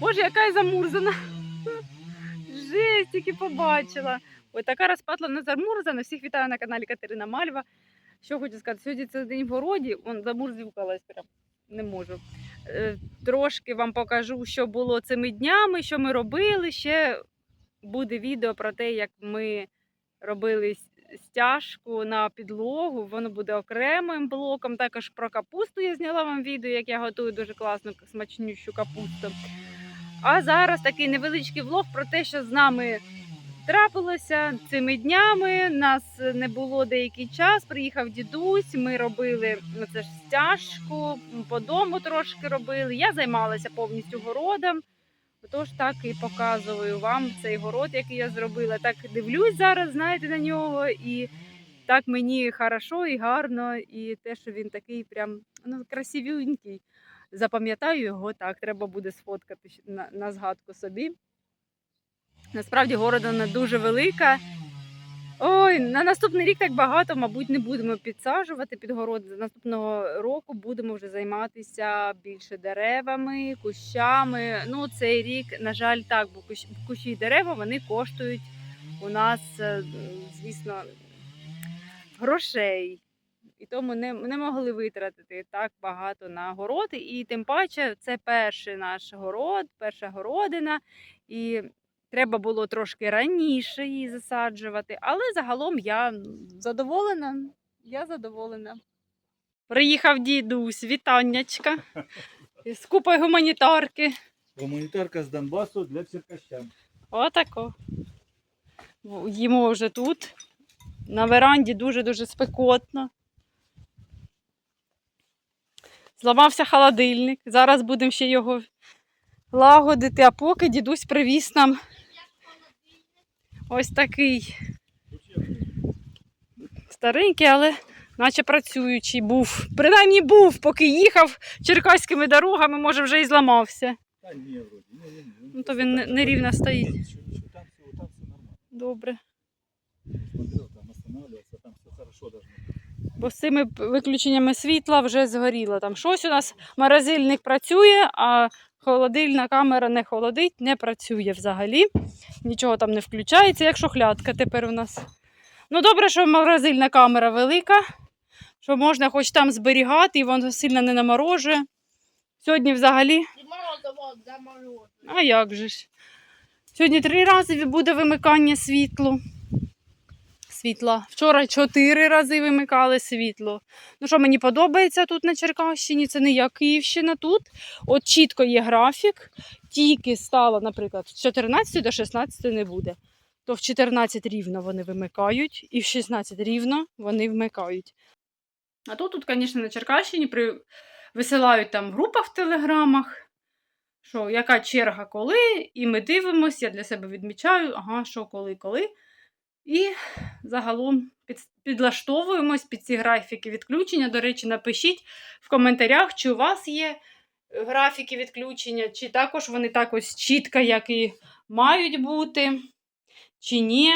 Боже, яка я замурзана. Жесть, тільки побачила. Ой, така розпатлана замурзана. Всіх вітаю на каналі Катерина Мальва. Що хочу сказати, сьогодні цей день в городі, он замурзюкалась прям. Не можу. Е, Трошки вам покажу, що було цими днями, що ми робили. Ще буде відео про те, як ми робили стяжку на підлогу. Воно буде окремим блоком. Також про капусту я зняла вам відео, як я готую дуже класну смачнющу капусту. А зараз такий невеличкий влог про те, що з нами трапилося цими днями. Нас не було деякий час. Приїхав дідусь. Ми робили ну, це ж стяжку, по дому трошки робили. Я займалася повністю городом. Тож так і показую вам цей город, який я зробила. Так дивлюсь зараз, знаєте, на нього, і так мені хорошо і гарно, і те, що він такий прям ну, красивенький. Запам'ятаю його так, треба буде сфоткати на, на згадку собі. Насправді городина дуже велика. Ой, на наступний рік так багато, мабуть, не будемо підсаджувати під город. Наступного року будемо вже займатися більше деревами, кущами. Ну, цей рік, на жаль, так, бо кущі і дерева вони коштують у нас, е, звісно, грошей. І тому не, не могли витратити так багато на город. І тим паче це перший наш город, перша городина. І треба було трошки раніше її засаджувати. Але загалом я задоволена. Я задоволена. Приїхав дідусь, вітаннячка. З купою гуманітарки. Гуманітарка з Донбасу для черкащан. Отако. Їмо вже тут. На веранді дуже-дуже спекотно. Зламався холодильник. Зараз будемо ще його лагодити, а поки дідусь привіз нам ось такий старенький, але наче працюючий був. Принаймні був, поки їхав черкаськими дорогами, може вже і зламався. Та ні, вроді. Ні, ні. Ну, то він нерівно стоїть. Там, що- що там, все, там все нормально. Добре. Смотрел, там останавливался, там все хорошо должно быть. Бо з цими виключеннями світла вже згоріло. Там щось у нас морозильник працює, а холодильна камера не холодить, не працює взагалі. Нічого там не включається, як шухлядка тепер у нас. Ну, добре, що морозильна камера велика, що можна хоч там зберігати, і воно сильно не наморожує. Сьогодні взагалі. А як же ж? Сьогодні три рази буде вимикання світлу. Світла. Вчора чотири рази вимикали світло. Ну, що мені подобається тут на Черкащині, це не як Київщина тут. От чітко є графік, тільки стало, наприклад, з 14 до 16 не буде. То в 14 рівно вони вимикають, і в 16 рівно вони вмикають. А то тут, звісно, на Черкащині при... висилають там в в телеграмах що яка черга коли, і ми дивимося, я для себе відмічаю, ага, що коли, коли. І загалом підлаштовуємось під ці графіки відключення. До речі, напишіть в коментарях, чи у вас є е, графіки відключення, чи також вони так ось чітко, як і мають бути, чи ні.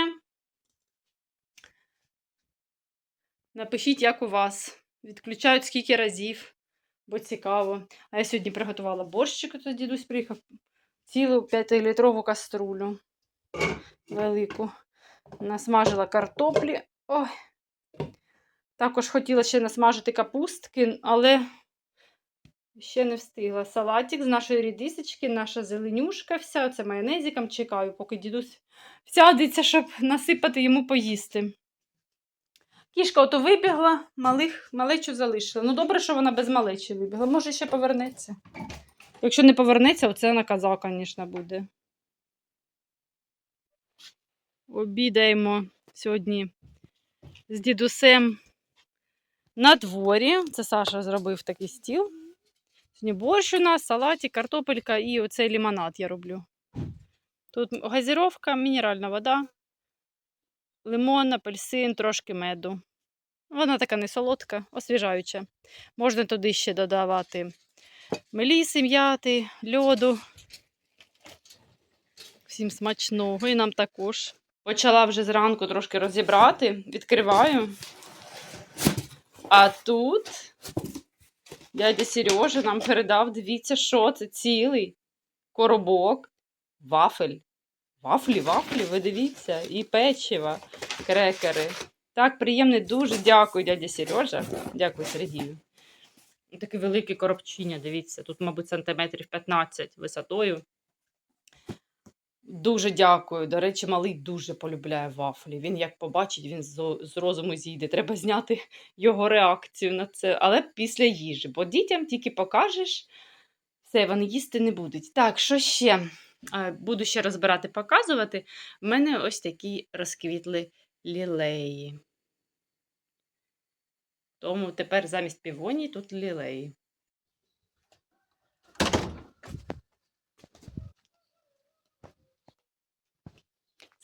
Напишіть, як у вас. Відключають скільки разів, бо цікаво. А я сьогодні приготувала борщик, то дідусь приїхав. Цілу 5-літрову каструлю велику. Насмажила картоплі. Ой. Також хотіла ще насмажити капустки, але ще не встигла. Салатик з нашої рідисочки, наша зеленюшка вся. Це майонезиком чекаю, поки дідусь сядеться, щоб насипати йому поїсти. Кішка ото вибігла, малих, малечу залишила. Ну, добре, що вона без малечі вибігла. Може, ще повернеться. Якщо не повернеться, оце наказа, звісно, буде. Обідаємо сьогодні з дідусем на дворі. Це Саша зробив такий стіл. Сьогодні борщ у нас, салатик, картопелька і оцей лимонад я роблю. Тут газіровка, мінеральна вода, лимон, апельсин, трошки меду. Вона така не солодка, освіжаюча. Можна туди ще додавати меліси, м'яти, льоду. Всім смачного. І нам також. Почала вже зранку трошки розібрати, відкриваю. А тут дядя Сережа нам передав, дивіться, що це цілий. коробок, вафель. Вафлі, вафлі, ви дивіться, і печиво, крекери. Так, приємно, дуже дякую, дядя Сережа. Дякую, Сергію. Таке велике коробчиня, дивіться, тут, мабуть, сантиметрів 15 висотою. Дуже дякую. До речі, малий дуже полюбляє вафлі. Він як побачить, він з, з розуму зійде. Треба зняти його реакцію на це, але після їжі. Бо дітям тільки покажеш, все, вони їсти не будуть. Так, що ще? Буду ще розбирати, показувати. В мене ось такі розквітли лілеї. Тому тепер замість півоній тут лілеї.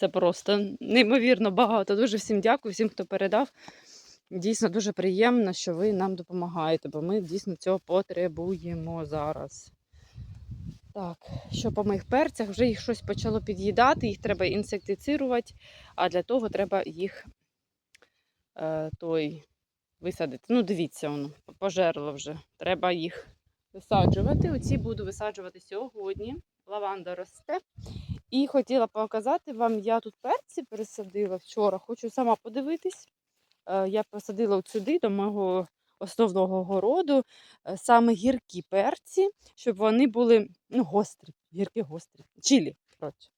Це просто неймовірно багато. Дуже всім дякую, всім, хто передав. Дійсно дуже приємно, що ви нам допомагаєте, бо ми дійсно цього потребуємо зараз. Так, що по моїх перцях, вже їх щось почало під'їдати, їх треба інсектицирувати, а для того треба їх е, той висадити. Ну, дивіться, воно пожерло вже. Треба їх висаджувати. Оці буду висаджувати сьогодні. Лаванда росте. І хотіла показати вам, я тут перці пересадила вчора. Хочу сама подивитись. Е, Я посадила сюди до мого основного городу е, саме гіркі перці, щоб вони були ну, гострі, гіркі гострі, чилі, коротше.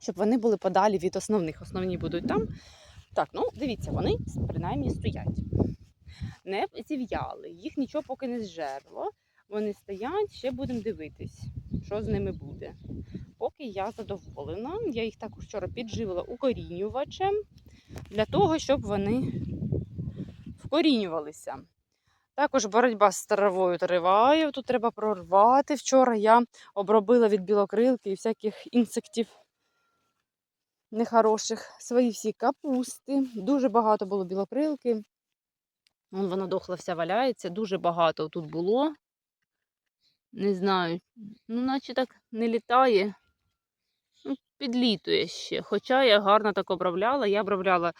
Щоб вони були подалі від основних. Основні будуть там. Так, ну дивіться, вони принаймні стоять. Не зів'яли, їх нічого поки не зжерло. Вони стоять, ще будемо дивитись, що з ними буде. Поки я задоволена, я їх також вчора підживила укорінювачем для того, щоб вони вкорінювалися. Також боротьба з травою триває. Тут треба прорвати. Вчора я обробила від білокрилки і всяких інсектів нехороших свої всі капусти. Дуже багато було білокрилки. Вон вона дохла вся валяється, дуже багато тут було. Не знаю, ну, наче так не літає. Ну, підлітує ще. Хоча я гарно так обробляла. Я обробляла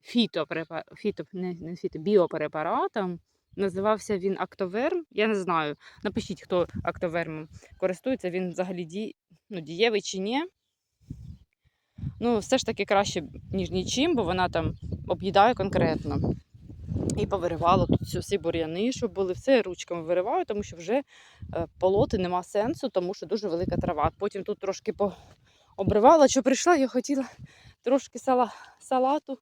фітопрепа... фіто... не, не фіто, біопрепаратом. Називався він Актоверм. Я не знаю. Напишіть, хто актовермом користується, він взагалі ді... ну, дієвий чи ні. Ну, все ж таки краще, ніж нічим, бо вона там об'їдає конкретно. І повиривала тут всі- бур'яни, щоб були все ручками вириваю, тому що вже е, полоти нема сенсу, тому що дуже велика трава. Потім тут трошки обривала, що прийшла, я хотіла трошки сала, салату.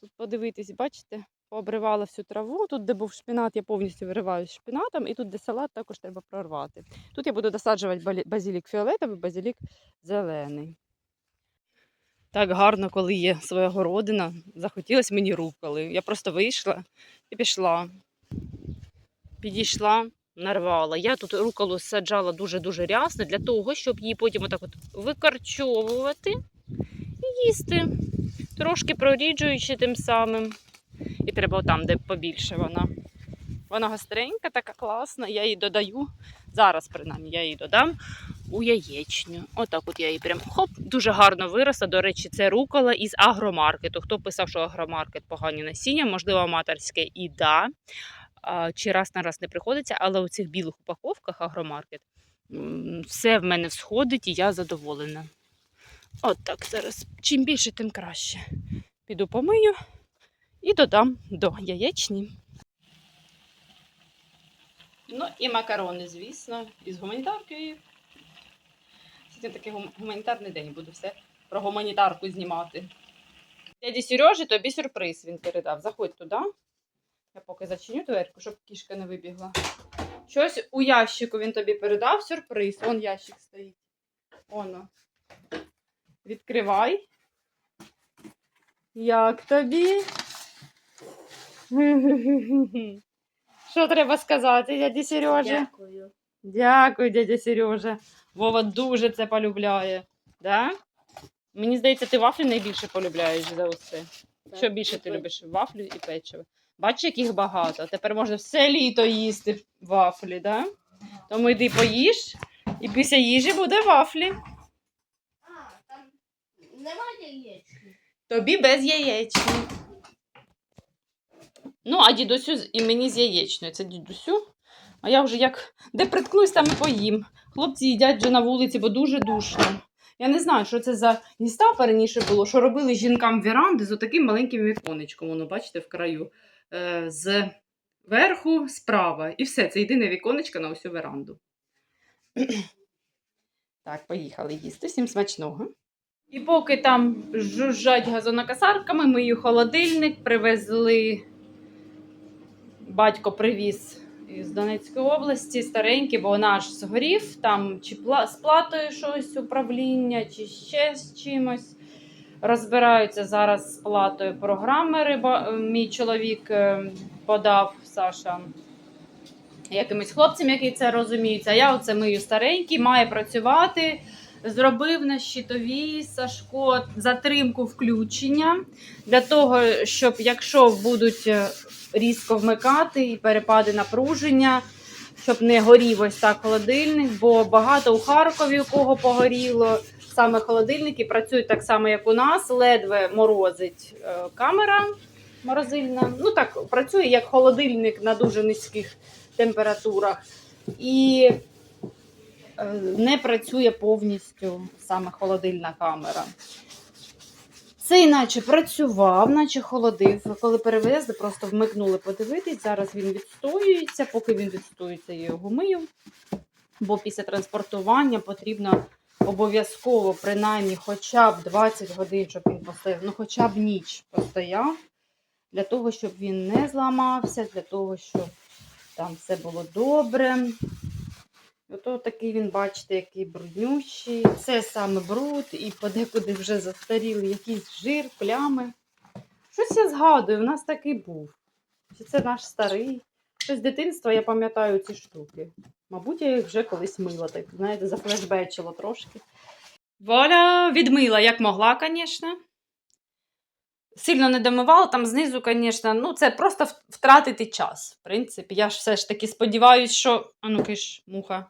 Тут подивитись, бачите, пообривала всю траву. Тут, де був шпінат, я повністю вириваю шпінатом, і тут, де салат, також треба прорвати. Тут я буду досаджувати базилік фіолетовий, базилік зелений. Так гарно, коли є своя городина. Захотілося мені руколи. Я просто вийшла і пішла. Підійшла, нарвала. Я тут руколу саджала дуже-дуже рясно для того, щоб її потім отак от викорчовувати і їсти, трошки проріджуючи тим самим. І треба отам, де побільше вона. Вона гостренька, така класна. Я її додаю. Зараз, принаймні, я її додам у яєчню. Отак от я її прям хоп, дуже гарно виросла. До речі, це рукола із агромаркету. Хто писав, що агромаркет погані насіння, можливо, аматорське і да. Чи раз на раз не приходиться, але у цих білих упаковках агромаркет все в мене всходить і я задоволена. От так зараз. Чим більше, тим краще. Піду помию і додам до яєчні. Ну і макарони, звісно, із гуманітарки. Сьогодні такий гуманітарний день, буду все про гуманітарку знімати. Дяді Сережі тобі сюрприз він передав. Заходь туди. Я поки зачиню дверку, щоб кішка не вибігла. Щось у ящику він тобі передав сюрприз. Вон ящик стоїть. Оно. Відкривай. Як тобі? Що треба сказати, дяді Сережі? Дякую. Дякую, дядя Сережа. Вова дуже це полюбляє. Да? Мені здається, ти вафлі найбільше полюбляєш за усе. Що більше ти любиш? Вафлю і печиво. Бачиш, яких багато. Тепер можна все літо їсти вафлі, да? Тому йди поїж, і після їжі буде вафлі. А, там немає яєчні. Тобі без яєчні. Ну, а дідусю і мені з яєчною. Це дідусю А я вже як де приткнусь, там і поїм. Хлопці їдять вже на вулиці, бо дуже душно. Я не знаю, що це за міста раніше було, що робили жінкам віранди з отаким маленьким віконечком. Воно, бачите, в краю. Е, з верху, справа. І все, це єдине віконечко на усю веранду. Так, поїхали їсти. Всім смачного. І поки там жужжать газонокосарками, мию холодильник, привезли. Батько привіз із Донецької області старенький, бо вона аж згорів. Там чи пла- з платою щось управління, чи ще з чимось. Розбираються зараз з платою програмери. бо Мій чоловік е, подав Саша якимось хлопцям, які це розуміють. А я оце мию старенький, має працювати. Зробив на щитовій Сашко затримку включення для того, щоб якщо будуть е, різко вмикати і перепади напруження, щоб не горів ось так холодильник, бо багато у Харкові, у кого погоріло, саме холодильники працюють так само, як у нас, ледве морозить е, камера морозильна. Ну так, працює як холодильник на дуже низьких температурах. І е, не працює повністю саме холодильна камера. Цей наче працював, наче холодив. Коли перевезли, просто вмикнули подивитись. Зараз він відстоюється. Поки він відстоюється, я його мию. Бо після транспортування потрібно обов'язково, принаймні, хоча б 20 годин, щоб він постояв, ну хоча б ніч постояв, для того, щоб він не зламався, для того, щоб там все було добре. Ото такий він, бачите, який бруднющий. Це саме бруд, і подекуди вже застаріли якийсь жир, плями. Щось я згадую, в нас такий був. Чи це наш старий? Щось з дитинства я пам'ятаю ці штуки. Мабуть, я їх вже колись мила, так, знаєте, зафлешбечило трошки. Воля відмила, як могла, звісно. Сильно не домивала, там знизу, звісно, ну це просто втратити час. В принципі, я ж все ж таки сподіваюся, що. А ну киш, муха.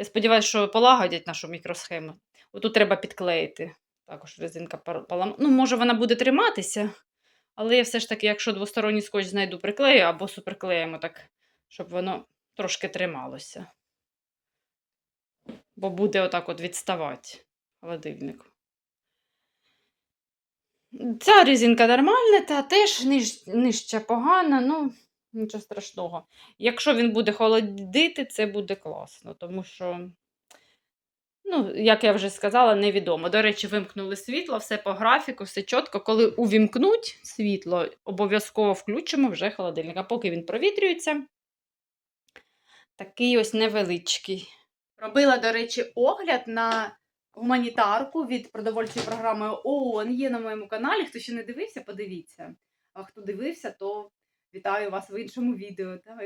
Я сподіваюся, що полагодять нашу мікросхему. Отут треба підклеїти. Також резинка полам... Ну, може, вона буде триматися, але я все ж таки, якщо двосторонній скотч знайду, приклею або суперклеїмо так, щоб воно трошки трималося. Бо буде отак от відставати холодильник. Ця резинка нормальна, та теж ниж, нижча погана, ну нічого страшного. Якщо він буде холодити, це буде класно, тому що, ну, як я вже сказала, невідомо. До речі, вимкнули світло, все по графіку, все чітко. Коли увімкнуть світло, обов'язково включимо вже холодильник. А поки він провітрюється, такий ось невеличкий. Робила, до речі, огляд на гуманітарку від продовольчої програми ООН є на моєму каналі. Хто ще не дивився, подивіться. А хто дивився, то вітаю вас в іншому відео. Та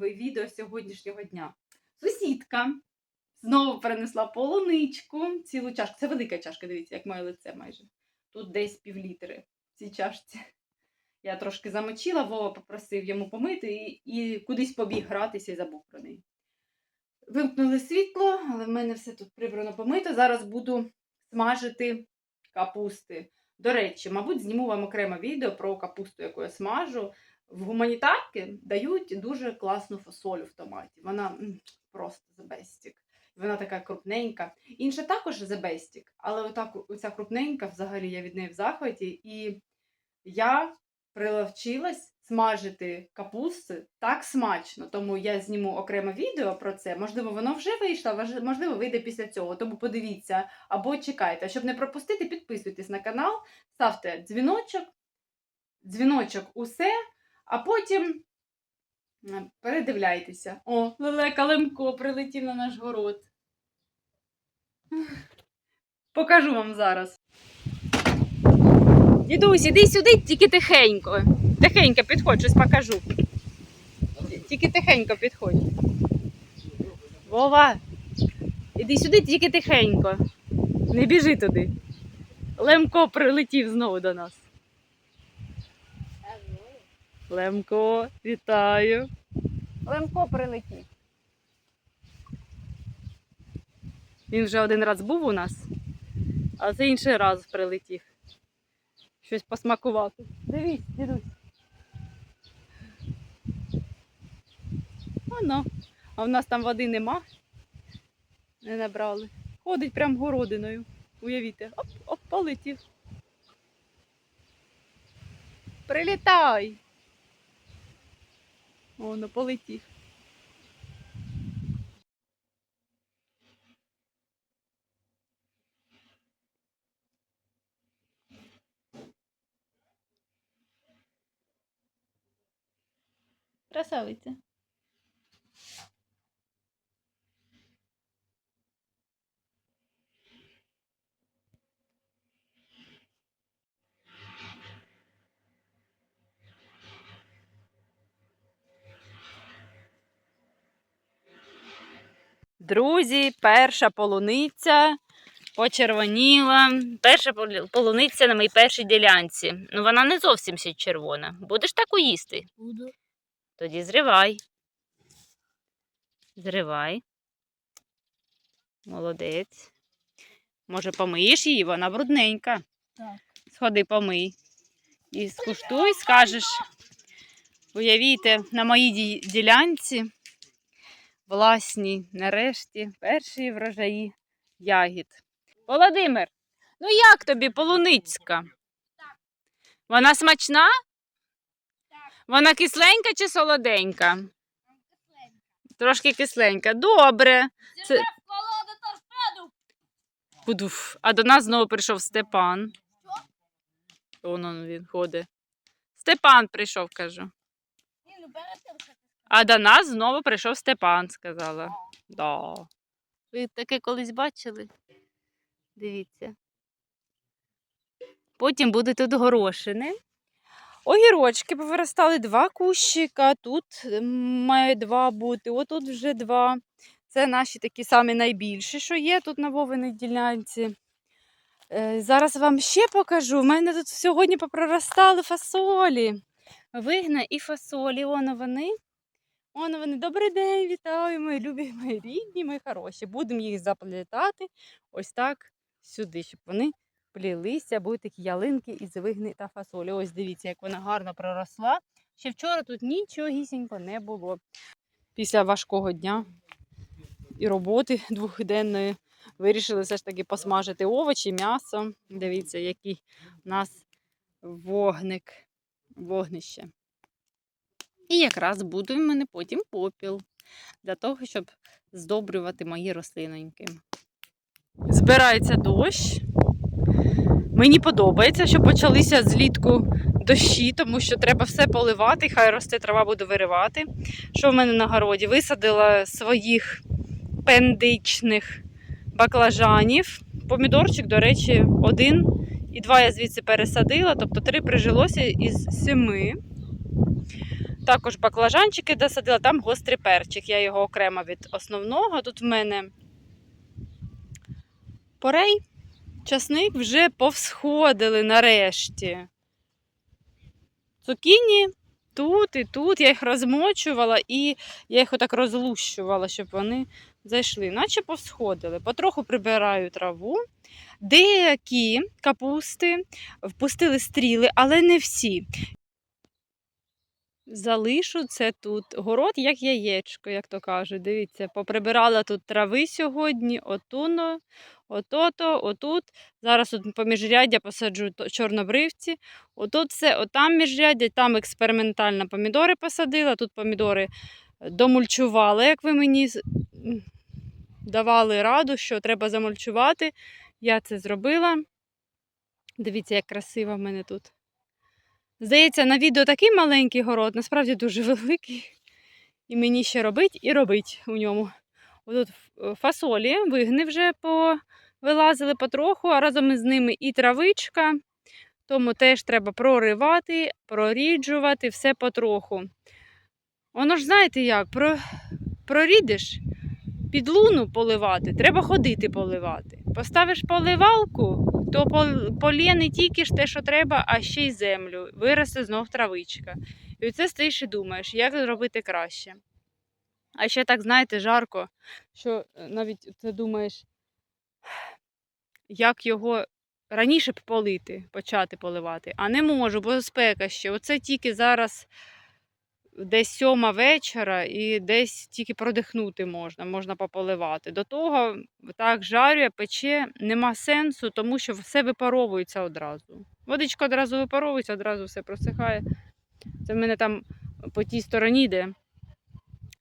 відео сьогоднішнього дня. Сусідка знову принесла полуничку, цілу чашку. Це велика чашка, дивіться, як моє лице майже. Тут десь півлітри в цій чашці. Я трошки замочила, Вова попросив йому помити і, і кудись побіг гратися і забув про неї. Вимкнули світло, але в мене все тут прибрано помито. Зараз буду смажити капусти. До речі, мабуть, зніму вам окреме відео про капусту, яку я смажу. В гуманітарки дають дуже класну фасолю в томаті. Вона просто забестік. Вона така крупненька. Інша також забестік, але отак оця крупненька, взагалі я від неї в захваті. І я приловчилась смажити капусти так смачно, тому я зніму окреме відео про це. Можливо, воно вже вийшло, можливо, вийде після цього. Тому подивіться або чекайте. Щоб не пропустити, підписуйтесь на канал, ставте дзвіночок, дзвіночок усе, а потім е, передивляйтеся. О, лелека Лемко прилетів на наш город. Покажу вам зараз. Дідусь, іди сюди, тільки тихенько. Тихенько підходь, щось покажу. Тільки тихенько підходь. Вова, іди сюди, тільки тихенько. Не біжи туди. Лемко прилетів знову до нас. Лемко, вітаю. Лемко прилетів. Він вже один раз був у нас, а це інший раз прилетів. Щось посмакувати. Дивись, дідусь. Воно. А в нас там води нема. Не набрали. Ходить прям городиною. Уявіте. Оп, оп, полетів. Прилітай. Воно полетів. Красавиця. Друзі, перша полуниця почервоніла. Перша полуниця на моїй першій ділянці. Ну, вона не зовсім ще червона. Будеш таку їсти? Буду. Тоді зривай. Зривай. Молодець. Може, помиєш її, вона брудненька. Так. Сходи, помий. І скуштуй, скажеш. Уявіте, на моїй ділянці власні, нарешті, перші врожаї ягід. Володимир, ну як тобі полуницька? Вона смачна? Вона кисленька чи солоденька? Трошки кисленька. Добре. Це-. Будуф. А до нас знову прийшов Степан. Он он він ходить. Степан прийшов, кажу. Ні, ну. А до нас знову прийшов Степан, сказала. Да. Ви таке колись бачили? Дивіться. Потім буде тут горошини. Огірочки повиростали два кущика, тут має два бути, отут вже два. Це наші такі самі найбільші, що є тут на Вовиній ділянці. Е, Зараз вам ще покажу. У мене тут сьогодні попроростали фасолі. Вигна і фасолі. Воно вони. Воно вони. Добрий день, вітаю, мої любі, мої рідні, мої хороші. Будемо їх заплітати ось так сюди, щоб вони плілися, будуть такі ялинки із вигни та фасолі. Ось дивіться, як вона гарно проросла. Ще вчора тут нічогісінько не було. Після важкого дня і роботи двохденної вирішили все ж таки посмажити овочі, м'ясо. Дивіться, який у нас вогник, вогнище. І якраз буде в мене потім попіл для того, щоб здобрювати мої рослиноньки. Збирається дощ. Мені подобається, що почалися злітку дощі, тому що треба все поливати, хай росте трава буду виривати. Що в мене на городі? Висадила своїх пендичних баклажанів. Помідорчик, до речі, один і два я звідси пересадила, тобто три прижилося із семи. Також баклажанчики досадила, там гострий перчик. Я його окремо від основного. Тут в мене порей, часник вже повсходили нарешті. Цукіні тут і тут. Я їх розмочувала і я їх отак розлущувала, щоб вони зайшли, наче повсходили. Потроху прибираю траву. Деякі капусти впустили стріли, але не всі. Залишу це тут. Город як яєчко, як то кажуть. Дивіться, поприбирала тут трави сьогодні, отуно, отото, отут. Зараз тут по міжряддя посаджу чорнобривці. Отут все, отам міжряддя, там експериментально помідори посадила. Тут помідори е, домульчувала, як ви мені давали раду, що треба замульчувати. Я це зробила. Дивіться, як красиво в мене тут. Здається, на відео такий маленький город, насправді дуже великий. І мені ще робить і робить у ньому. Отут е, фасолі, вигни вже повилазили потроху, а разом із ними і травичка. Тому теж треба проривати, проріджувати все потроху. Воно ж знаєте як, про... прорідиш під луну поливати, треба ходити поливати. Поставиш поливалку, то пол- полє не тільки ж те, що треба, а ще й землю. Виросте знов травичка. І оце стоїш і думаєш, як зробити краще. А ще так, знаєте, жарко, що е, навіть це думаєш, як його раніше полити, почати поливати, а не можу, бо спека ще. Оце тільки зараз десь сьома вечора і десь тільки продихнути можна, можна пополивати. До того так жарює, пече, нема сенсу, тому що все випаровується одразу. Водичка одразу випаровується, одразу все просихає. Це в мене там по тій стороні, де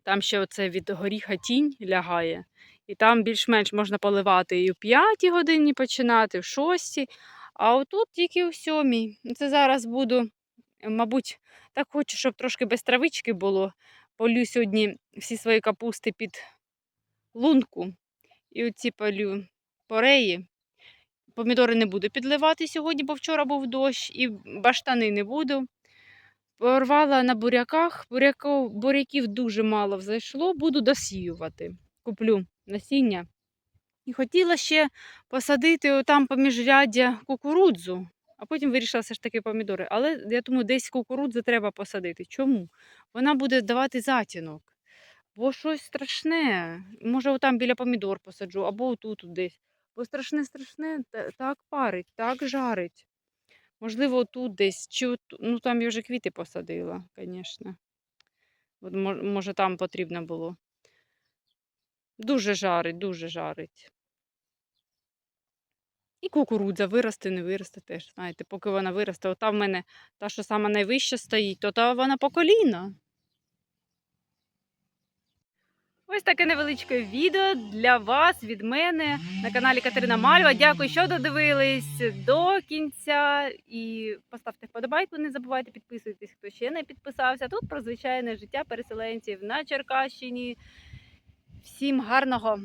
там ще оце від горіха тінь лягає. І там більш-менш можна поливати і в 5 годині починати, в 6, а отут тільки в 7. Це зараз буду, мабуть, так хочу, щоб трошки без травички було. Полю сьогодні всі свої капусти під лунку. І оці полю пореї. Помідори не буду підливати сьогодні, бо вчора був дощ, і баштани не буду. Порвала на буряках. Буряков, буряків дуже мало взайшло, буду досіювати. Куплю насіння. І хотіла ще посадити там поміж ряддя кукурудзу, а потім вирішила все ж таки помідори. Але я думаю, десь кукурудзу треба посадити. Чому? Вона буде давати затінок. Бо щось страшне. Може, отам біля помідор посаджу, або отут от десь. Бо страшне, страшне, так парить, так жарить. Можливо, тут десь, чи ну там я вже квіти посадила, звісно. Може, там потрібно було. Дуже жарить, дуже жарить. І кукурудза виросте, не виросте теж. Знаєте, поки вона виросте, ота в мене та, що сама найвища стоїть, то та вона по коліна. Ось таке невеличке відео для вас від мене на каналі Катерина Мальва. Дякую, що додивились до кінця. І поставте вподобайку, не забувайте підписуйтесь, хто ще не підписався. Тут про звичайне життя переселенців на Черкащині. Всім гарного